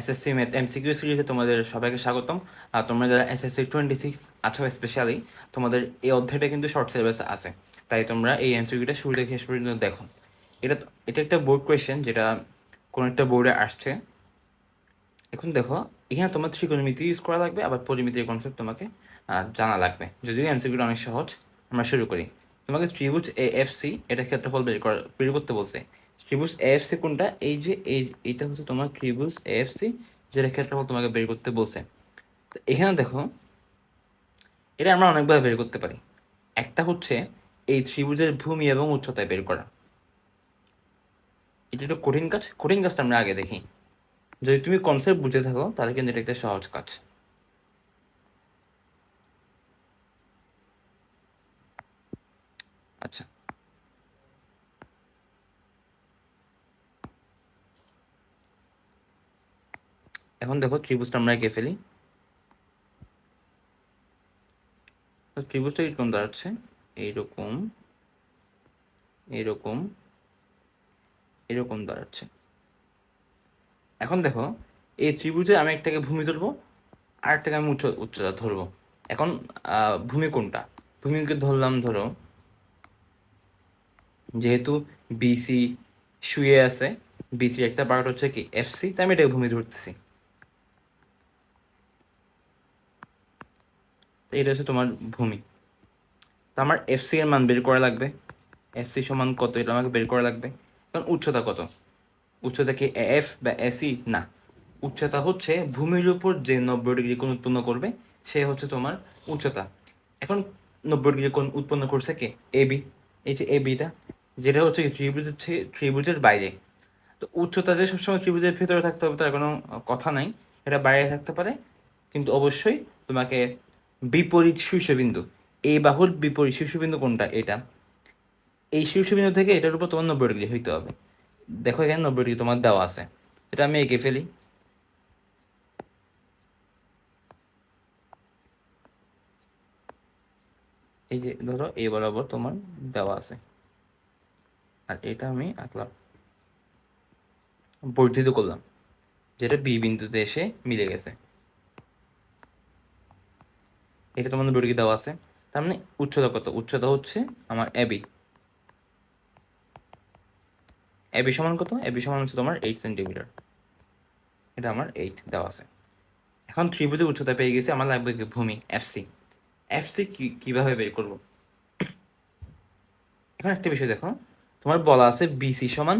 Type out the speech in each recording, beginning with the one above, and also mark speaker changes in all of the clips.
Speaker 1: SSC math MCQ সিরিজে তোমাদের সবাইকে স্বাগতম। আর তোমরা যারা এসএসসি টোয়েন্টি সিক্স আছো স্পেশালি তোমাদের এই অধ্যায়টা কিন্তু শর্ট সিলেবাস আছে। তাই তোমরা এই এমসিকিউটা শুরু থেকে শেষ পর্যন্ত দেখো। এটা এটা একটা বোর্ড কোয়েশ্চেন যেটা কোনো একটা বোর্ডে আসছে। এখন দেখো, এখানে তোমার ত্রিকোণমিতি ইউজ করা লাগবে, আবার পরিমিতির কনসেপ্ট তোমাকে জানা লাগবে। যদিও এমসিকিউটা অনেক সহজ, আমরা শুরু করি। তোমাকে ত্রিভুজ এ এফ সি এটা ক্ষেত্রফল বের করা, বের করতে বলছে। ত্রিভুজ এ এফ সি কোনটা? এই যে, এই, এইটা হচ্ছে তোমার ত্রিভুজ এ এফ সি যেটা ক্ষেত্রফল তোমাকে বের করতে বলছে। এখানে দেখো, এটা আমরা অনেকভাবে বের করতে পারি। একটা হচ্ছে এই ত্রিভুজের ভূমি এবং উচ্চতায় বের করা। এটা একটু কঠিন কাজ। কঠিন কাজটা আমরা আগে দেখি। যদি তুমি কনসেপ্ট বুঝে থাকো, তাহলে কিন্তু এটা একটা সহজ কাজ আচ্ছা এখন দেখো ত্রিভুজটা আমরা এঁকে ফেলি। ত্রিভুজটা এরকম দাঁড়াচ্ছে? এইরকম এইরকম, এরকম দাঁড়াচ্ছে। এখন দেখো, এই ত্রিভুজে আমি একটাকে ভূমি ধরবো, আর একটাকে আমি উচ্চ উচ্চতা ধরবো। এখন ভূমি কোনটা? ভূমিকে ধরলাম ধরো, যেহেতু বিসি শুয়ে আছে বিসির একটা পার্ট হচ্ছে কি এফসি তাই আমি এটাকে ভূমি ধরতেছি। এটা হচ্ছে তোমার ভূমি। তো আমার এফসি এর মান বের করা লাগবে। এফসি সমান কত? এটা আমাকে বের করা লাগবে। কারণ উচ্চতা কত? উচ্চতা কি? এফ বা এসি না। উচ্চতা হচ্ছে ভূমির উপর যে নব্বই ডিগ্রি কোণ উৎপন্ন করবে, সে হচ্ছে তোমার উচ্চতা। এখন নব্বই ডিগ্রি কোণ উৎপন্ন করছে কে? এ বি এই যে এ বিটা যেটা হচ্ছে ত্রিভুজ হচ্ছে ত্রিভুজের বাইরে। তো উচ্চতা যে সবসময় ত্রিভুজের ভিতরে থাকতে হবে, তার কোনো কথা নাই। এটা বাইরে থাকতে পারে, কিন্তু অবশ্যই তোমাকে বিপরীত শীর্ষবিন্দু। এই বাহুর বিপরীত শীর্ষবিন্দু কোনটা? এটা। এই শীর্ষবিন্দু থেকে এটার উপর তোমার নব্বই ডিগ্রি হইতে হবে। দেখো এখানে নব্বই ডিগ্রি তোমার দেওয়া আছে। এটা আমি এঁকে ফেলি। এই যে ধরো এই বরাবর তোমার দেওয়া আছে। আর এটা আমি আঁকলাম বর্ধিত করলাম। যেটা বি বিন্দুতে এসে মিলে গেছে। এটা তোমার নব্বই দেওয়া আছে। তার মানে উচ্চতা কত? উচ্চতা হচ্ছে আমার এবি এবি সমান কত? এবি সমান হচ্ছে তোমার এইট সেন্টিমিটার এটা আমার এইট দেওয়া আছে। এখন ত্রিভুজের উচ্চতা পেয়ে গেছি, আমার লাগবে ভূমি? এফসি এফসি কীভাবে বের করব? এখন একটা বিষয় দেখো। তোমার বলা আছে বিসি সমান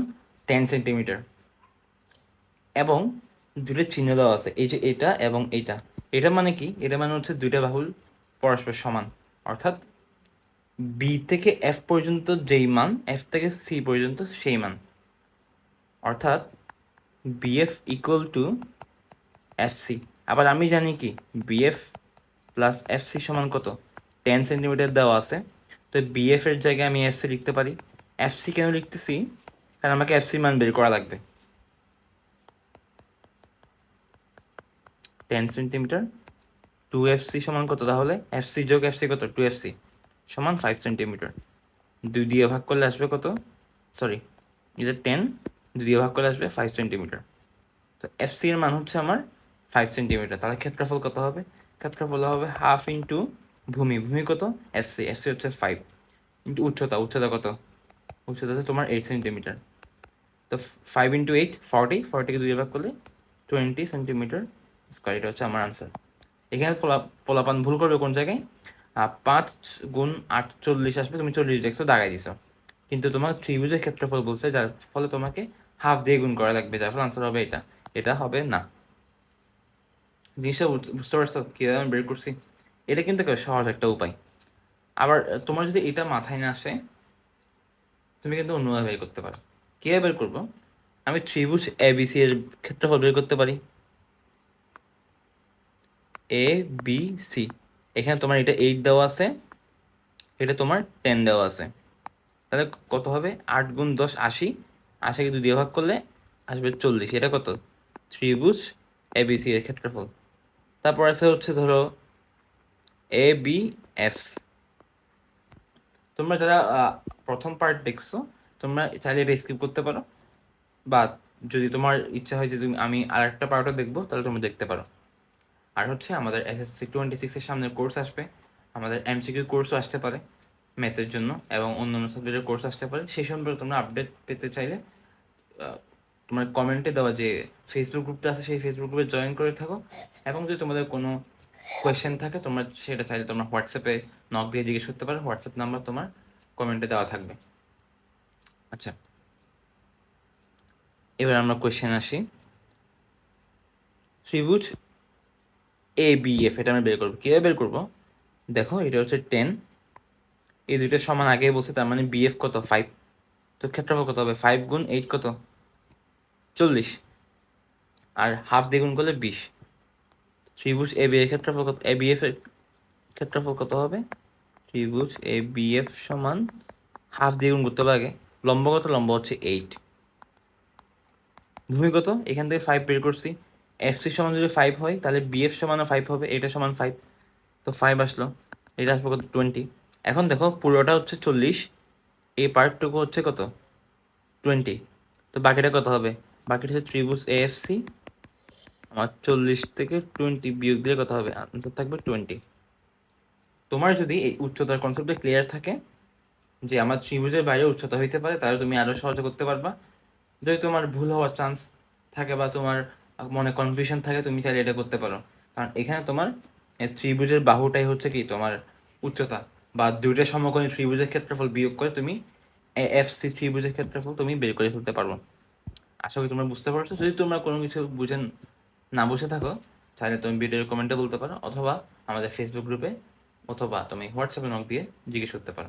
Speaker 1: টেন সেন্টিমিটার এবং দুটো চিহ্ন দেওয়া আছে, এই যে এটা এবং এইটা। এটা মানে কি? এটা মানে হচ্ছে দুইটা বাহুল পরস্পর সমান। অর্থাৎ বি থেকে এফ পর্যন্ত যেই মান এফ থেকে সি পর্যন্ত সেই মান। অর্থাৎ বিএফ ইকুয়াল টু এফসি আবার আমি জানি কি বিএফ প্লাস এফসি সমান কত? টেন সেন্টিমিটার দেওয়া আছে। তো বিএফ এর জায়গায় আমি এফসি লিখতে পারি। এফসি কেন লিখতেছি? কারণ আমাকে এফসি মান বের করা লাগবে। Ten centimetre two F FC সমান কত তাহলে? এফ এফসি যোগ এফসি কত? টু এফসি সমান ফাইভ সেন্টিমিটার দুই দিয়ে ভাগ করলে আসবে কত? সরি এটা টেন দুই দিয়ে ভাগ করলে আসবে ফাইভ সেন্টিমিটার তো এফসি এর মান হচ্ছে আমার ফাইভ সেন্টিমিটার তাহলে ক্ষেত্রফল কত হবে? ক্ষেত্রফল হবে হাফ ইন্টু ভূমি। ভূমি কত? এফসি এফসি হচ্ছে ফাইভ ইন্টু উচ্চতা উচ্চতা কত? উচ্চতা হচ্ছে তোমার এইট সেন্টিমিটার তো ফাইভ ইন্টু এইট ফর্টি ফর্টিকে দুই ভাগ করলে টোয়েন্টি সেন্টিমিটার স্কোয়ার এটা হচ্ছে আমার আনসার এখানে পোলা পোলাপান ভুল করবে কোন জায়গায়? পাঁচ গুণ আটচল্লিশ আসবে, তুমি চল্লিশ দেখছ দাগাই দিছো। কিন্তু তোমার ত্রিভুজের ক্ষেত্রফল বলছে, যার ফলে তোমাকে হাফ দিয়ে গুণ করা লাগবে, যার ফলে আনসার হবে এটা। এটা হবে না। জিনিসটা বুঝতে পারছ কীভাবে আমি বের করছি? এটা কিন্তু সহজ একটা উপায়। আবার তোমার যদি এটা মাথায় না আসে, তুমি কিন্তু অন্যভাবে বের করতে পারো। কীভাবে বের করব? আমি ত্রিভুজ এবিসি এর ক্ষেত্রফল বের করতে পারি। এ বি সি এখানে তোমার এটা এইট দেওয়া আছে, এটা তোমার টেন দেওয়া আছে। তাহলে কত হবে? আট গুণ দশ আশি। আশিকে দুই দিয়ে ভাগ করলে আসবে চল্লিশ। এটা কত? ত্রিভুজ এবিসি এর ক্ষেত্রফল। তারপর আছে হচ্ছে ধরো এ বি এফ তোমরা যারা প্রথম পার্ট দেখছ, তোমরা চাইলে এটা স্কিপ করতে পারো। বা যদি তোমার ইচ্ছা হয় যে তুমি, আমি আর একটা পার্টও দেখব, তাহলে তুমি দেখতে পারো। আর হচ্ছে আমাদের এসএসসি টোয়েন্টি সিক্সের সামনে কোর্স আসবে। আমাদের এমসিকিউ কোর্সও আসতে পারে ম্যাথের জন্য এবং অন্যান্য সাবজেক্টের কোর্স আসতে পারে। সেই সম্পর্কে তোমরা আপডেট পেতে চাইলে তোমার কমেন্টে দেওয়া যে ফেসবুক গ্রুপটা আছে, সেই ফেসবুক গ্রুপে জয়েন করে থাকো। এবং যদি তোমাদের কোনো কোয়েশ্চেন থাকে, তোমরা সেটা চাইলে তোমরা হোয়াটসঅ্যাপে নক দিয়ে জিজ্ঞেস করতে পারো। হোয়াটসঅ্যাপ নাম্বার তোমার কমেন্টে দেওয়া থাকবে। আচ্ছা এবার আমরা কোয়েশ্চেন আসি। ত্রিভুজ এ বি এফ এটা আমরা বের করব। কীভাবে বের করব? দেখো, এটা হচ্ছে টেন এই দুইটা সমান আগেই বলছে, তার মানে বিএফ কত? ফাইভ তো ক্ষেত্রফল কত হবে? ফাইভ গুণ এইট কত? চল্লিশ। আর হাফ দ্বিগুণ করলে বিশ। ত্রিভুজ এ বি এর ক্ষেত্রফল কত? এ বি এফ এর ক্ষেত্রফল কত হবে? ত্রিভুজ এ বি এফ সমান হাফ দ্বিগুণ করতে হবে আগে। লম্ব কত? লম্ব হচ্ছে এইট ভূমি কত? এখান থেকে ফাইভ বের করছি। এফ সি সমান যদি ফাইভ হয়, তাহলে বিএফ সমানও ফাইভ হবে এটা সমান ফাইভ তো ফাইভ আসলো, এটা আসবে কত? টোয়েন্টি এখন দেখো, পুরোটা হচ্ছে চল্লিশ এই পার্টটুকু হচ্ছে কত? টোয়েন্টি তো বাকিটা কত হবে? বাকিটা হচ্ছে ত্রিভুজ এএফসি আমার চল্লিশ থেকে টোয়েন্টি বিয়োগ দিলে কত হবে? আনসার থাকবে টোয়েন্টি তোমার যদি এই উচ্চতার কনসেপ্টে ক্লিয়ার থাকে, যে আমার ত্রিভুজের বাইরে উচ্চতা হইতে পারে, তাহলে তুমি আরও সহজে করতে পারবা। যদি তোমার ভুল হওয়ার চান্স থাকে বা তোমার মনে কনফিউশন থাকে, তুমি চাইলে এটা করতে পারো। কারণ এখানে তোমার ত্রিভুজের বাহুটাই হচ্ছে কি? তোমার উচ্চতা। বা দুইটা সমকোণী ত্রিভুজের ক্ষেত্রফল বিয়োগ করে তুমি এফ সি ত্রিভুজের ক্ষেত্রফল তুমি বের করে ফেলতে পারব আশা করি তোমরা বুঝতে পারছ। যদি তোমরা কোনো কিছু বুঝেন না বুঝে থাকো চাইলে তুমি ভিডিওর কমেন্টে বলতে পারো, অথবা আমাদের ফেসবুক গ্রুপে অথবা তুমি হোয়াটসঅ্যাপে নক দিয়ে জিজ্ঞেস করতে পারো।